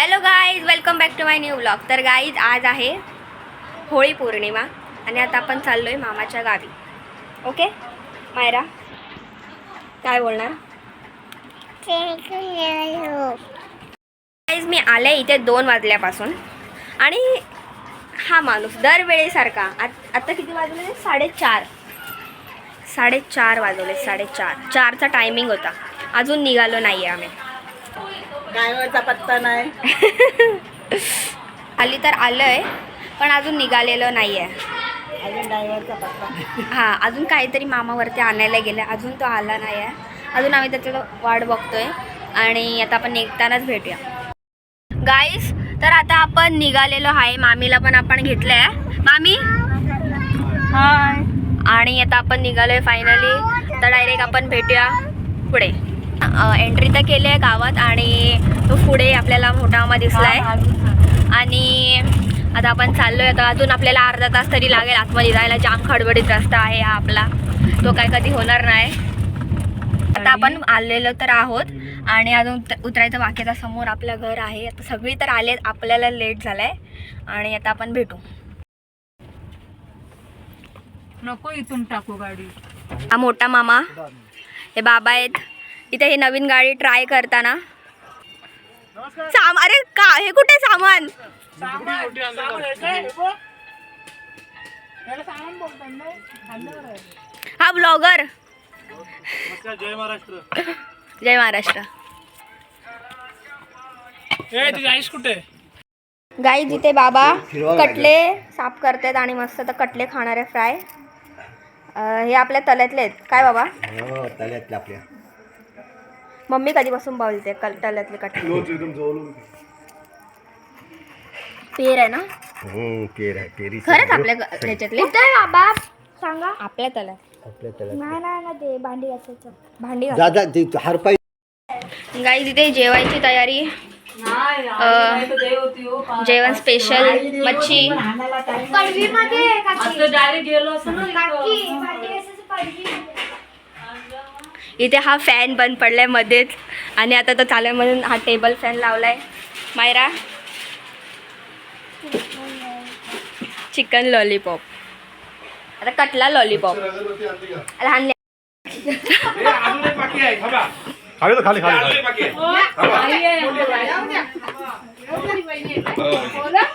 Hello guys welcome back to my new blog तर guys आज आहे होळी पौर्णिमा आणि आता आपण चाललो आहे मामाच्या गावी. ओके मायरा काय बोलणार? गाईज मी आले इथे दोन वाजल्यापासून आणि हा माणूस दरवेळेसारखा आत- आता किती वाजले? साडेचार. साडेचार वाजवले साडेचार. चारचा टायमिंग होता. अजून निघालो नाही आहे आम्ही. ड्रायव्हरचा पत्ता नाही. आली तर आलं आहे पण अजून निघालेलं नाही आहे अजून ड्रायव्हरचा पत्ता हां अजून काहीतरी मामावरती आणायला गेलं अजून तो आला नाही आहे अजून आम्ही त्याच्याकडं वाट बघतोय आणि आता आपण निघतानाच भेटूया. गाईस तर आता आपण निघालेलो आहे मामीला पण आपण घेतलं आहे मामी? हाय. आणि आता आपण निघालोय फायनली तर डायरेक्ट आपण भेटूया पुढे. एंट्री तर केली आहे गावात आणि तो पुढे आपल्याला मोठा मामा दिसलाय. आणि आता आपण चाललोय आता अजून आपल्याला अर्धा तास तरी लागेल आतमध्ये जायला. जाम खडबडीत रस्ता आहे हा आपला. तो काय कधी होणार नाही. आता आपण आलेलो तर आहोत आणि अजून उत- उतरायचं बाकी आता समोर आपलं घर आहे. आता सगळी तर आले आपल्याला लेट झालाय. आणि आता आपण भेटू. नको इथून टाकू गाडी. हा मोठा मामा. हे बाबा आहेत. इथे हे नवीन गाडी ट्राय करताना. साम अरे का हे कुठे सामान? हा ब्लॉगर. जय महाराष्ट्र. जय महाराष्ट्र कुठे? गाई तिथे बाबा कटले साफ करतात आणि मस्त तर कटले खाणारे फ्राय. हे आपल्या तल्यातले आहेत. काय बाबा? हो तल्यातल्या आपल्या. मम्मी कधीपासून बोलते? कल तल्यातले कटले पेर आहे ना? हम्म, केर आहे केरी खरंच आपल्या ग- ह्याच्यातले बाबा? सांगा. आपल्या तल्यात आपल्या भांडी जा जा ते हरपाई गाई तिथे जेवायची तयारी. अं, जेवण स्पेशल मच्छी. डायरेक्ट गेलो असं ना इथे हा फॅन बंद पडलाय मध्येच. आणि आता तो चालू आहे म्हणून हा टेबल फॅन लावलाय. मायरा. चिकन लॉलीपॉप आता कटला लॉलीपॉप लहान आहे थांबा. खाली तो खाली खाली अजून एक बाकी आहे.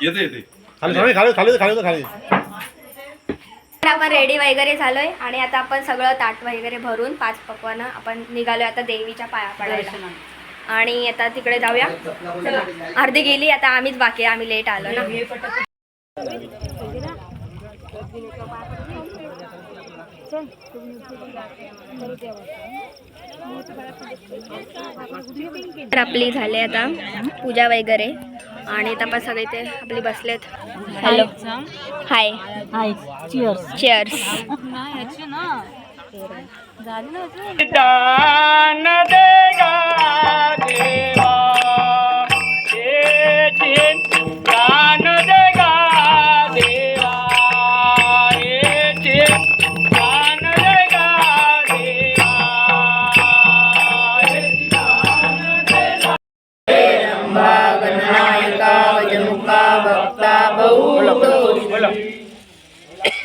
येते येते. खाली खाली खाली खाली खाली. आपण रेडी वगैरे झालोय आणि आता आपण सगळं ताट वगैरे भरून पाच पकवानं आपण निघालोय आता देवीच्या पाया पडायला. आणि आता तिकडे जाऊया. अर्धी गेली आता आम्हीच बाकी आम्ही लेट आलो ना. तर आपली झाले आता पूजा वगैरे. आणि आता आपण सगळे ते आपली बसलेत. Hello hi hi cheers chairs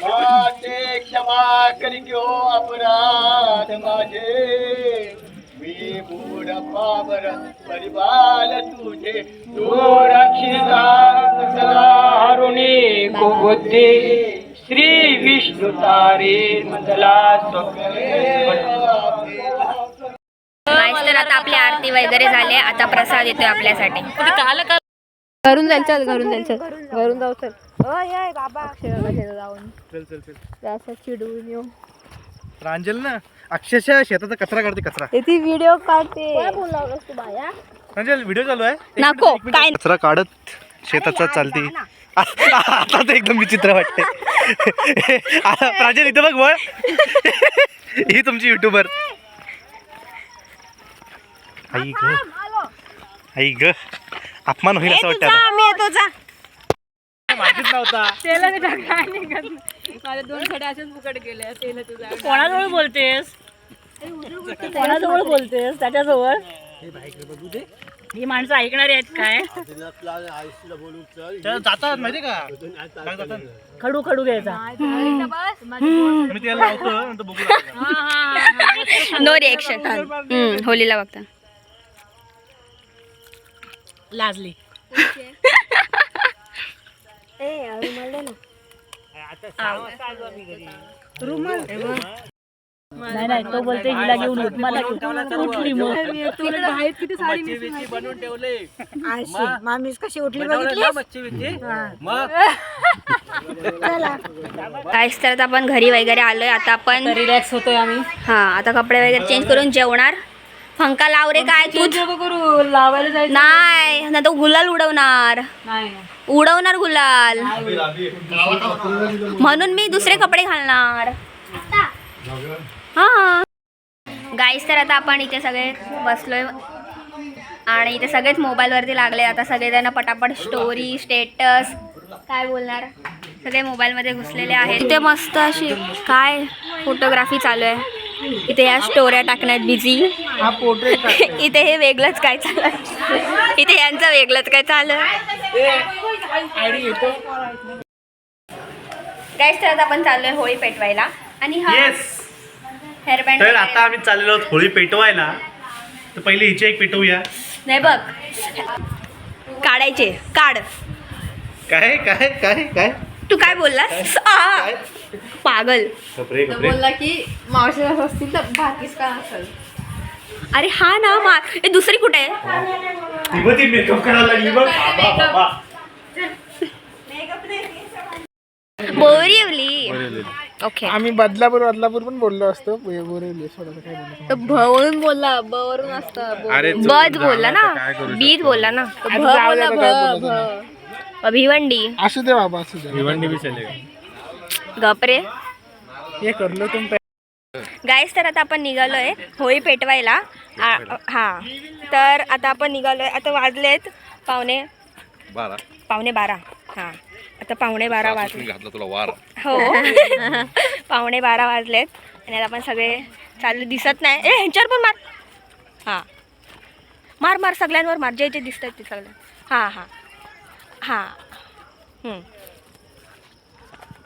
माझे क्षमा करी गो अपराध माझे मी बूढ पावर परिवार तुझे तू रक्षिदार श्री विष्णू तारे मधला तर आता आपली आरती वगैरे झाली आता प्रसाद येतोय आपल्यासाठी. घरून जायचं घरून जायचं. घरून जाऊ. चल. बाबा. जाऊन. चल चल चल. जास्त येऊ. प्रांजल ना अक्षरशः शेताचा कचरा काढते कचरा. ती व्हिडिओ काढते. प्रांजल व्हिडिओ चालू आहे? नको काय. कचरा काढत शेताचा चालती. आता तर एकदम विचित्र वाटते आता प्रांजल इथं बघ वळ. ही तुमची युट्यूबर आई ग. आई ग. अपमान होईल असं वाटतं आता. आम्ही येतो जा. माहितीच नव्हता. दोन खडे असेच फुकट गेले तेल तुझा कोणाजवळ बोलतेस? कोणाजवळ बोलतेस त्याच्याजवळ? ही माणसं ऐकणारी आहेत काय? जातात माहिती का? काय जातात? खडू खडू घ्यायचा. मी त्याला लावतो नंतर बघू लागतो. नो रिएक्शन होलीला बघता. लाजली. नाही नाही तो बोलते हिला घेऊन उठ मला उठली मग? मामीच कशी उठली बघितली काहीच तर आता आपण घरी वगैरे आलोय. आता आपण रिलॅक्स होतोय आम्ही. हा आता कपडे वगैरे चेंज करून जेवणार. पंखा लाव रे काय तू? करू लावायला जायचं नाही ना तो गुलाल उडवणार. नाही. उडवणार गुलाल. म्हणून मी दुसरे कपडे घालणार. हा. गाईस तर आता आपण इथे सगळे बसलोय. आणि इथे सगळेच मोबाईलवरती लागले. आता सगळेजण पटापट स्टोरी स्टेटस काय बोलणार? सगळे मोबाईलमध्ये घुसलेले आहेत. इथे मस्त अशी काय फोटोग्राफी चालू आहे. इथे या स्टोऱ्या टाकण्यात बिझी इथे हे वेगळंच काय चालू आहे इथे यांचं वेगळंच काय चालू आहे गाईस तर आता आपण चाललोय होळी पेटवायला. आणि हा येस हेअरबँड तर आता आम्ही चाललेलो आहोत होळी पेटवायला. तर पहिले हिची एक पेटवूया. नाही बघ. काढायचे. काढ. काय काय काय काय? तू काय बोललास? पागल. कपडे की मावशी असतील तर बाकीच काय असेल अरे हा ना मा ए, दुसरी कुठे आहे? ती बघ ती मेकअप करायला लागली बघ बाबा बाबा. बोरिवली. ओके आम्ही बदलापूर बदलापूर पण बोललो असतो. बोरिवली सोडायचं काय बोलतो भवरून बोलला ब वरून असतं अरे बज बोलला ना. बीज बोलला ना. जाऊ आता काय बोलायचं नाही. भिवंडी असू दे बाबा असू दे. भिवंडी बी चले गपरे. हे करलो तुम गाईस तर आता आपण निघालोय होळी पेटवायला. हा. तर आता आपण निघालोय. आता वाजलेत पावणे बारा. पावणे बारा. हां. आता पावणे बारा वाजले. घातला तुला वार. हो. पावणे बारा वाजलेत. आणि आता आपण सगळे चालले. दिसत नाही. ए ह्यांच्यावर पण मार. हां. मार मार. सगळ्यांवर मार. जे जे दिसतात ते सगळ्या हां हां. हां. हम्म.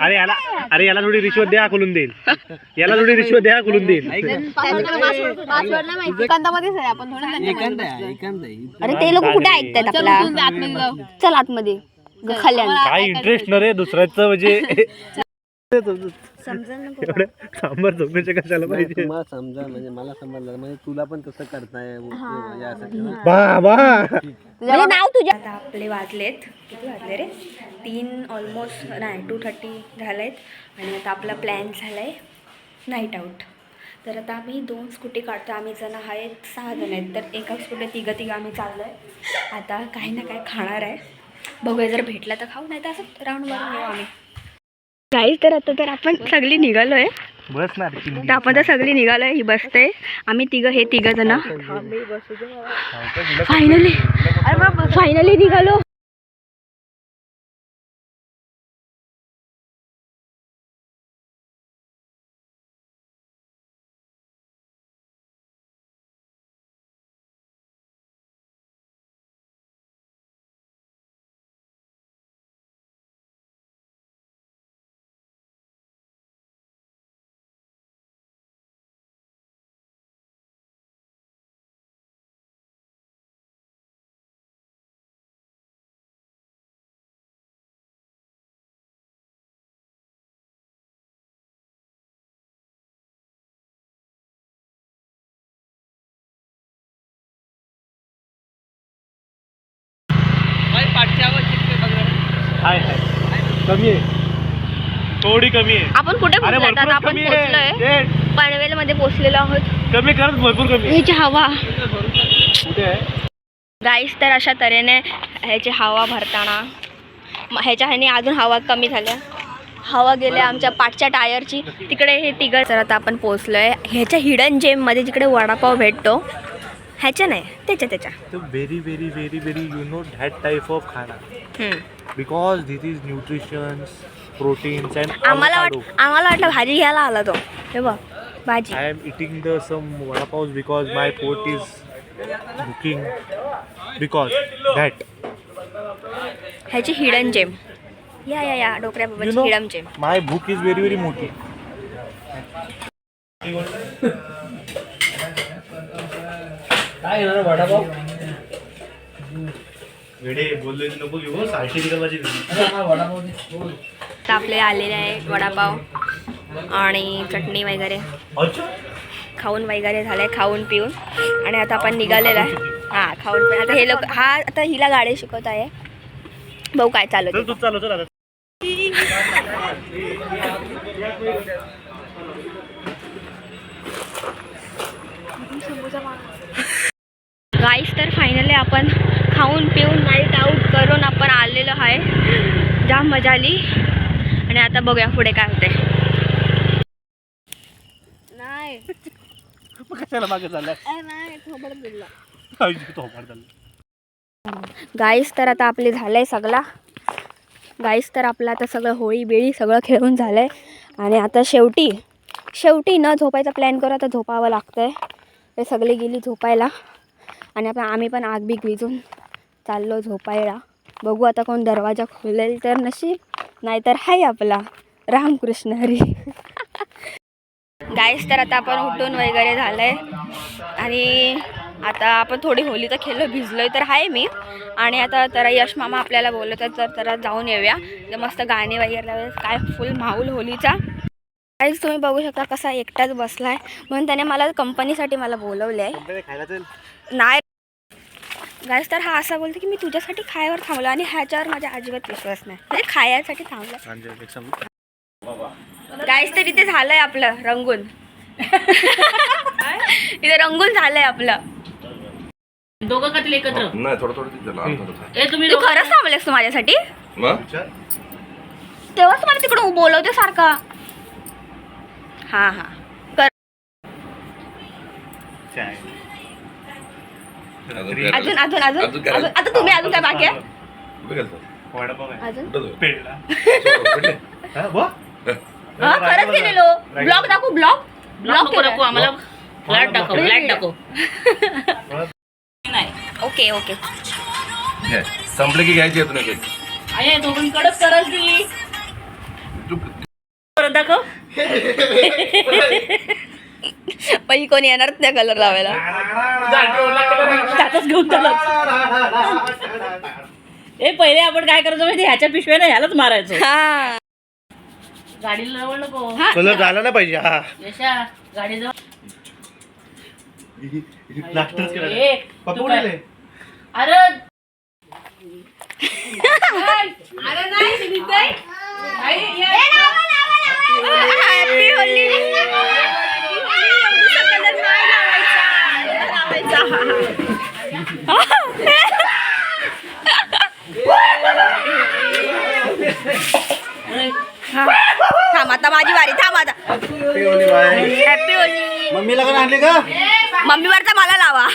अरे याला अरे याला थोडी रिश्वत द्या खोलून देईल. याला थोडी रिश्वत द्या खोलून देईल. अरे ते लोक कुठे ऐकतात आपला? चल आतमध्ये. काय इंटरेस्ट न रे दुसऱ्याचं म्हणजे एवढं सांबार चौकशी कशाला पाहिजे? मला समजा म्हणजे मला समजलं. म्हणजे तुला पण तसं करताय म्हणजे म्हणजे नाव तुझ्या आता आपले वाजलेत. किती वाजले रे? तीन ऑलमोस्ट नाही टू थर्टी झालेत. आणि आता आपला प्लॅन झाला आहे नाईट आऊट तर आता आम्ही दोन स्कूटी काढतो आम्ही जण आहेत सहा जण आहेत. तर एका स्कूटी तिघं तिघं आम्ही चाललो आहे आता काही ना काय खाणार आहे. बघूया जर भेटला तर खाऊ नाही तर असं राऊंड मारून येऊ आम्ही. काही तर आता तर आपण सगळी निघालो आहे बस ना तर आपण तर सगळी निघालो आहे ही बसते. आम्ही तिघं हे तिघं जण. फायनली फायनली निघालो. हाय हाय. कमी आहे. थोडी कमी आहे. आपण कुठे पोहोचलो आपण आहे. पोहोचलोय. पनवेल मध्ये पोहोचलेलो आहोत. कमी करत भरपूर कमी आहे. ह्याची हवा. कुठे आहे? गाईस तर अशा तऱ्हेने ह्याची हवा भरताना ह्याच्या ह्याने अजून हवा कमी झाल्या. हवा गेल्या आमच्या पाठच्या टायरची. तिकडे हे तिघं तर आता आपण पोचलोय ह्याच्या हिडन जेममध्ये जिकडे वडापाव भेटतो ह्याच्या नाही त्याच्या त्याच्या. तो very very very very you know that type of खाना. Because this is nutritions proteins and आम्हाला वाट आम्हाला वाटलं भाजी घ्यायला आला तो. हे बघ भाजी. I am eating the some vada pav because my पोट इज बुकिंग बिकॉज दॅट ह्याची हिडन जेम या या या know- हिडन जेम माय भूक इज व्हेरी व्हेरी मोठी. काय घेणार वडापाव वेडे बोलले नको घेऊ निघालाची हा. तर आपले आलेले आहे वडापाव आणि चटणी वगैरे. अच्छा. खाऊन वगैरे झालंय खाऊन पिऊन. आणि आता आपण निघालेला आहे. हां खाऊन पिऊन. आता हे लोक हा आता हिला गाडी शिकवत आहे. भाऊ काय चालू चल तू चालू चल आता. गाईस तर फायनली आपण खाऊन पिऊन नाईट आऊट करून आपण आलेलो आहे. जाम मजा आली. आणि आता बघूया पुढे काय होते नाही. कशाला मागे. गाईस तर आता आपले झालंय सगळा. गाईस तर आपलं आता सगळं होळी बेळी सगळं खेळून झालंय. आणि आता शेवटी शेवटी न झोपायचा प्लॅन करू आता झोपावं लागतंय. ते सगळे गेली झोपायला. आणि आपण आम्ही पण आग बीग विजून चाललो झोपायला. बघू आता कोण दरवाजा खोलेल तर नशीब नाहीतर हाय आपला. रामकृष्ण हरी. गाईस तर आता आपण उठून वगैरे झालंय. आणि आता आपण थोडी होली तर खेळलो भिजलोय तर आहे मी. आणि आता तर यश मामा आपल्याला बोलत आहेत तर जरा जाऊन येऊया. तर मस्त गाणे वगैरे काय फुल माहोल होलीचा. काहीच तुम्ही बघू शकता कसा एकटाच बसलाय. म्हणून त्याने मला कंपनीसाठी मला बोलवलं आहे नाही गाईस तर हा असा बोलतो की मी तुझ्यासाठी खायवर थांबलो आणि ह्याच्यावर माझ्या अजिबात विश्वास नाही. म्हणजे खायासाठी थांबला? गाईस तर इथे झालंय आपलं रंगून. इथे रंगून झालंय आपलं. दोघं एकत्र. नाही थोडं थोडं तिथं लहान थोडं ए तुम्ही तू खरंच थांबलेस तू माझ्यासाठी? मग? तेव्हाच मला तिकडून बोलवते सारखा. हा हा. कर. अजून अजून अजून अजून काय? अजून आता तुम्ही अजून काय बाकी आहे? कुठे गेलतो वडापाव आहे. अजून? कुठं पेडला भेटले हा, बुवा? हा. खरंच गेलेलो. ब्लॉग दाखवू ब्लॉग. ब्लॉग नको नको आम्हाला फ्लॅट दाखव फ्लॅट दाखव ओके ओके. संपलं की घ्यायची आहे ती परत दाखव. पण कोणी येणारच नाही कलर लावायला? त्यातच घेऊन ए पहिले आपण काय करायचो माहिती ह्याच्या पिशव्याने ह्यालाच मारायचो. हा. गाडीला जवळ नको. कलर झाला नाही पाहिजे हा. यशा गाडी जवळ गेले? अरे हॅपी होली कलर नाही लावायचा थांब आता माझी वारी थांब आता. हॅपी होली मम्मीला का आणले का मम्मीवरचा मला लावा.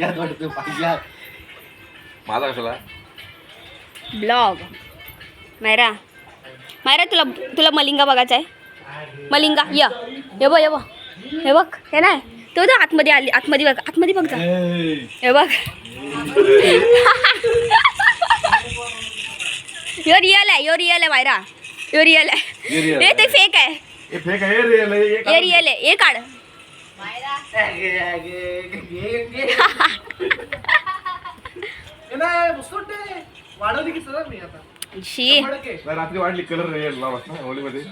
पाहिजे वाटतं पाहिजे माझा कशाला? ब्लॉग मायरा. मायरा तुला तुला मलिंगा बघायचा आहे? मलिंगा य. हे बघ हे बघ. हे बघ हे नाही. तो तर आतमध्ये आली आतमध्ये बघ आतमध्ये बघ जा. हे बघ. यो रिअल आहे यो रिअल आहे मायरा. यो रिअल हे आहे हे ते फेक आहे. हे फेक आहे रिअल आहे काढून रिअल आहे हे काढ. वाढवली की सर मी आता शी. नाही, रात्री वाढली कलर रिअल लावत ना होळीमध्ये.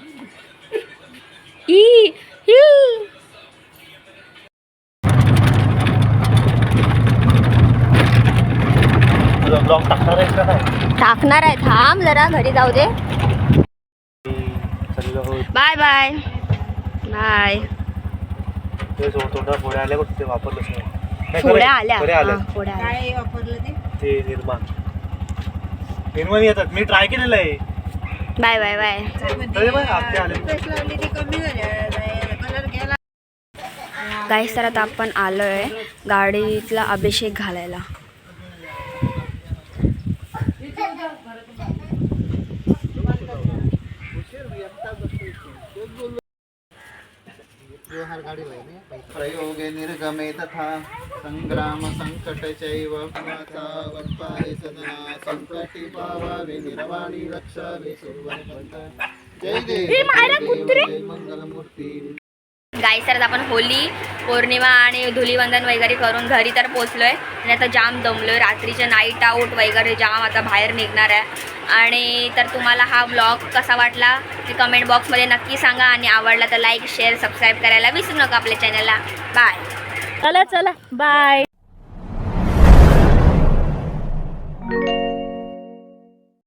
ई यू ब्लॉग टाकणार आहे थांब जरा घरी जाऊ दे. हो. Bye bye. बाय. ते तोंडा फोड्या आल्या बघ ते वापरलंच नाही. नाही फोड्या खरं- आल्या. खऱ्या आल्या हा, आल्या. ते? निर्माण. निर्माण येतात. मी ट्राय केलेलं आहे. Bye bye bye. गाईस तर आता आपण आलोय गाडीतला अभिषेक घालायला. प्रयोगे निर्गमे तथा संग्राम संकट चैव पुनाचा सदना संकटी पावावे निर्वाणी रक्षावे जय जय मंगलमूर्ती गाईस तर आपण होली पौर्णिमा आणि धुलीवंदन वगैरे करून घरी तर पोचलोय. आणि आता जाम दमलोय. रात्रीचे नाईट आऊट वगैरे जाम. आता बाहेर निघणार आहे. आणि तर तुम्हाला हा ब्लॉग कसा वाटला ते कमेंट बॉक्समध्ये नक्की सांगा आणि आवडला तर लाईक शेअर सबस्क्राईब करायला विसरू नका आपल्या चॅनलला बाय चला चला. बाय